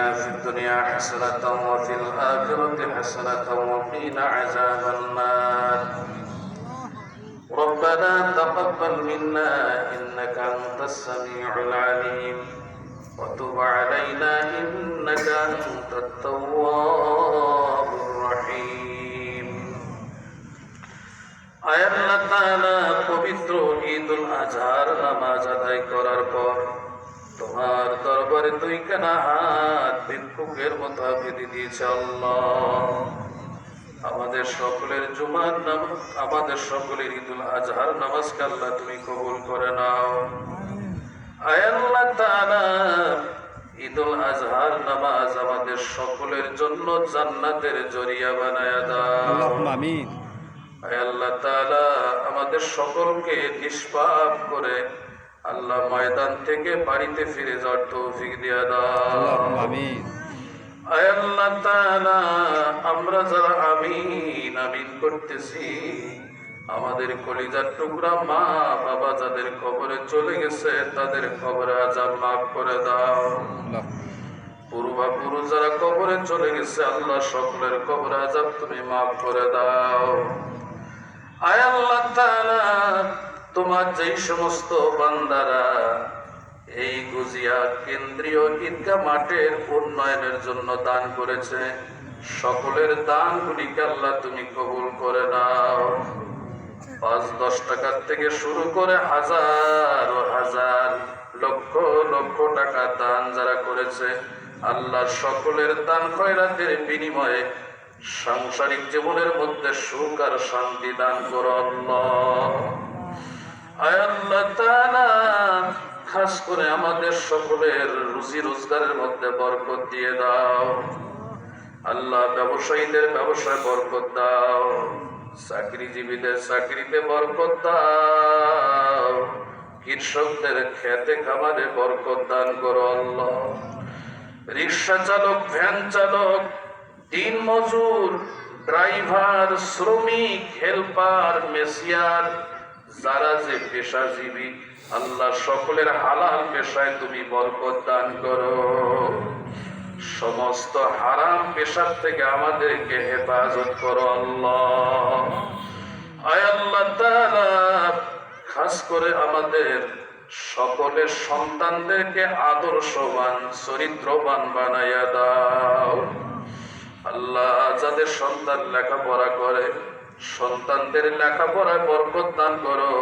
آتنا في الدنيا حسنة وفي الآخرة حسنة وقنا عذاب النار ربنا تقبل منا إنك أنت السميع العليم وتب علينا إنك أنت التواب الرحيم আয়াল্লাহ তাআলা পবিত্র ঈদুল আজহার নামাজ দুইখানা হাত ভিক্ষুকের মতো দিয়েছে আল্লাহ। আমাদের সকলের জুমার নামাজ আমাদের সকলের ঈদুল আজহার নমস্কার তুমি কবুল করে নাও। ঈদুল আজহার নামাজ আমাদের সকলের জন্য জান্নাতের জরিয়া বানায় দাও। আল্লাহ আমাদের সকলকে নিষ্পাপ করে আল্লাহ ময়দান থেকে বাড়িতে ফিরে যাওয়ার তৌফিক দিয়া দাও। আল্লাহ আমরা যারা আমিন আমিন করতেছি আমাদের কলিজার টুকরা মা বাবা যাদের খবরে চলে গেছে তাদের খবরে আজাব মাফ করে দাও। পূর্বাপুরুষ যারা কবরে চলে গেছে আল্লাহ সকলের কবর আজাব তুমি মাফ করে দাও। আয় আল্লাহ তাআলা তোমার যেই সমস্ত বান্দারা, এই গুজিয়া কেন্দ্রীয় ঈদগাহ মাঠের উন্নয়নের জন্য দান করেছে, সকলের দান দানগুলিকে আল্লাহ তুমি কবুল করে নাও। পাঁচ, দশ টাকার থেকে শুরু করে হাজার হাজার লক্ষ লক্ষ টাকা দান যারা করেছে আল্লাহ সকলের দান খয়রাতের বিনিময়ে সাংসারিক জীবনের মধ্যে সুখ আর শান্তি দান করো আল্লাহ। খাস করে আমাদের সকলের রুজি রোজগারের মধ্যে বরকত দিয়ে দাও। আল্লাহ ব্যবসায়ীদের ব্যবসায় বরকত দাও, চাকরিজীবীদের চাকরিতে বরকত দাও, কৃষকদের খেতে খামারে বরকত দান করো আল্লাহ। রিক্সা চালক, ভ্যান চালক দিন মজুর, ড্রাইভার, শ্রমিক, হেল্পার, মেসিয়ার যারা যে পেশাজীবী, আল্লাহ সকলের হালাল পেশায় তুমি বরকত দান করো। সমস্ত হারাম পেশার থেকে আমাদেরকে হেফাজত করো আল্লাহ। আয় আল্লাহ খাস করে আমাদের সকলের সন্তানদেরকে আদর্শবান, চরিত্রবান বানাইয়া দাও। আল্লাহ যাদের সন্তান লেখাপড়া করে সন্তানদের লেখাপড়ায় বরকত দান করো।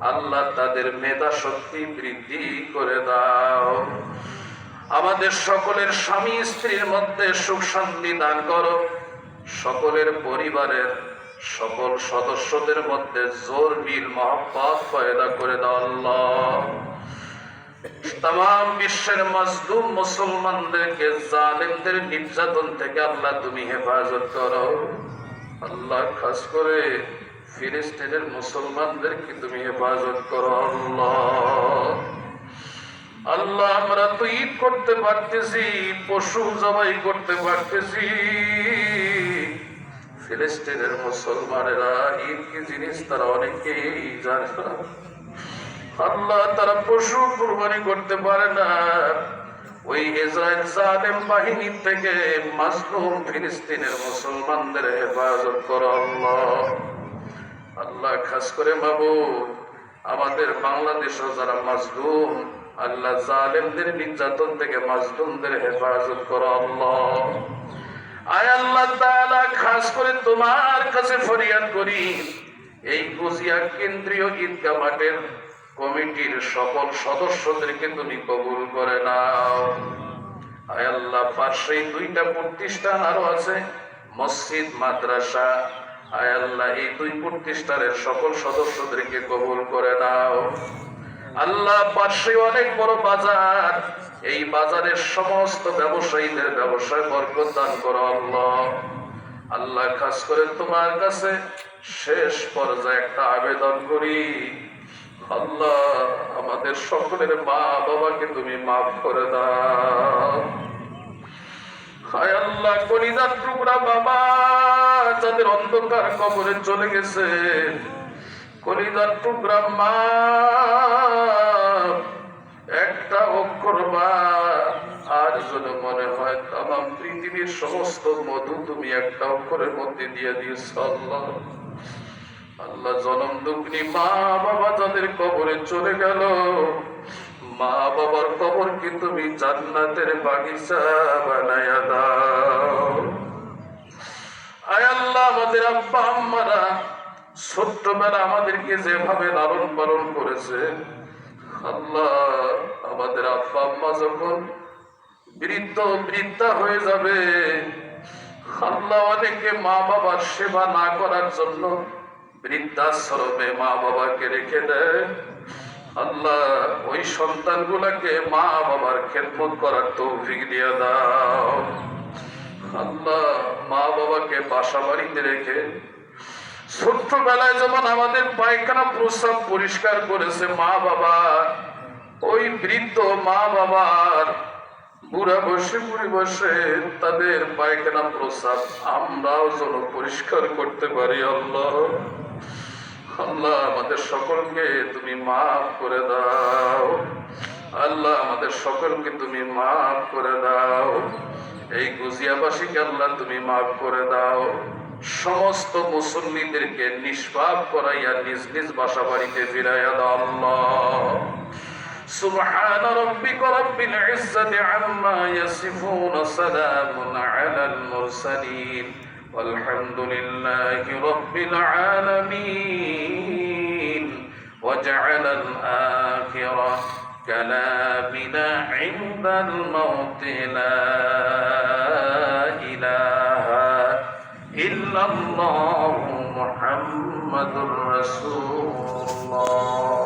আল্লাহ তাদের মেধা শক্তি বৃদ্ধি করে দাও। আমাদের সকলের স্বামী স্ত্রীর মধ্যে সুখ শান্তি দান করো। সকলের পরিবারের সকল সদস্যদের মধ্যে জোর, মিল, মহব্বত পয়দা করে দাও আল্লাহ। তাম বিশ্বের মজলুম মুসলমানদেরকে জালেমদের নির্যাতন থেকে আল্লাহ তুমি হেফাজত করো। আল্লাহ খাস করে ফিলিস্তিনের মুসলমানদেরকে তুমি হেফাজত করো আল্লাহ? আল্লাহ, আমরা তো ঈদ করতে পারতেছি, পশু জবাই করতে পারতেছি। ফিলিস্তিনের মুসলমানেরা ঈদ কি জিনিস তারা অনেকেই জানে না। আল্লাহ, তারা পশু কুরবানি করতে পারে না। ওই ইসরায়েল জালেম বাহিনী থেকে মাসলুম ফিলিস্তিনের মুসলমানদের হেফাজত করো আল্লাহ। আল্লাহ, খাস করে বাবু আমাদের বাংলাদেশও যারা মাজলুম, আল্লাহ জালেমদের নির্যাতন থেকে মাজলুমদের হেফাজত করো আয় আল্লাহ তাআলা, খাস করে তোমার কাছে ফরিয়াদ করি, এই কুচিয়া কেন্দ্রীয় ঈদগাহ মাঠের কমিটির সকল সদস্যদেরকে তুমি কবুল করে নাও। আল্লাহ পাশেই দুইটা প্রতিষ্ঠান আরও আছে, মসজিদ, মাদ্রাসা। আয় আল্লাহ, এই দুই প্রতিষ্ঠানের সকল সদস্যদেরকে কবুল করে নাও। আল্লাহ পাশে অনেক বড় বাজার, এই বাজারের সমস্ত ব্যবসায়ীদের ব্যবসায় বরকত দান করো আল্লাহ। আল্লাহ, খাস করে তোমার কাছে শেষ পর্যায়ে একটা আবেদন করি। আল্লাহ, আমাদের সকলের মা বাবাকে তুমি মাফ করে দাও। হায় আল্লাহ, কলিজার টুকরা বাবা, যাদের অন্ধকার কবরে চলে গেছে, কলিজার টুকরা মা, একটা অক্ষর মা, আর যেন মনে হয় তাম পৃথিবীর সমস্ত মধু তুমি একটা অক্ষরের মধ্যে দিয়ে দিয়েছ আল্লাহ। আল্লাহ জনম দুগ্নি মা বাবা যাদের কবরে চলে গেল, মা বাবার কবর কি তুমি জান্নাতের বাগিচা বানায়া দাও? আয় আল্লাহ আমাদের আব্বা আম্মারা, ছোট্টবেলা আমাদেরকে যেভাবে লালন পালন করেছে, আল্লাহ আমাদের আব্বা আম্মা যখন বৃদ্ধ বৃদ্ধা হয়ে যাবে, আল্লাহ অনেকে মা বাবার সেবা না করার জন্য বৃদ্ধাশ্রমে মা বাবাকে রেখে দেয়। আল্লাহ ওই সন্তানগুলাকে মা বাবার খেদমত করার তৌফিক দিয়ে দাও। আল্লাহ মা বাবাকে বাসা বাড়িতে রেখে ছোট্টবেলায় যেমন আমাদের পায়খানা প্রস্রাব পরিষ্কার করেছে মা বাবা ওই বৃদ্ধ মা বাবার বুড়া বসে, বুড়ি বসে, তাদের পায়খানা প্রস্রাব আমরাও যেন পরিষ্কার করতে পারি, আল্লাহ। আল্লাহ, আমাদের সকলকে তুমি মাফ করে দাও। আল্লাহ, আমাদের সকলকে তুমি মাফ করে দাও। এই গুজিয়াবাসীকে আল্লাহ তুমি মাফ করে দাও। সমস্ত মুসল্লিদেরকে নিষ্পাপ করাইয়া নিজ নিজ বাসা বাড়িতে ফিরাইয়া দাও, আল্লাহ। سبحان ربك رب العزة عما يصفون سلام على المرسلين والحمد لله رب العالمين وجعل الآخرة كلامنا عند الموت لا إله إلا الله محمد رسول الله.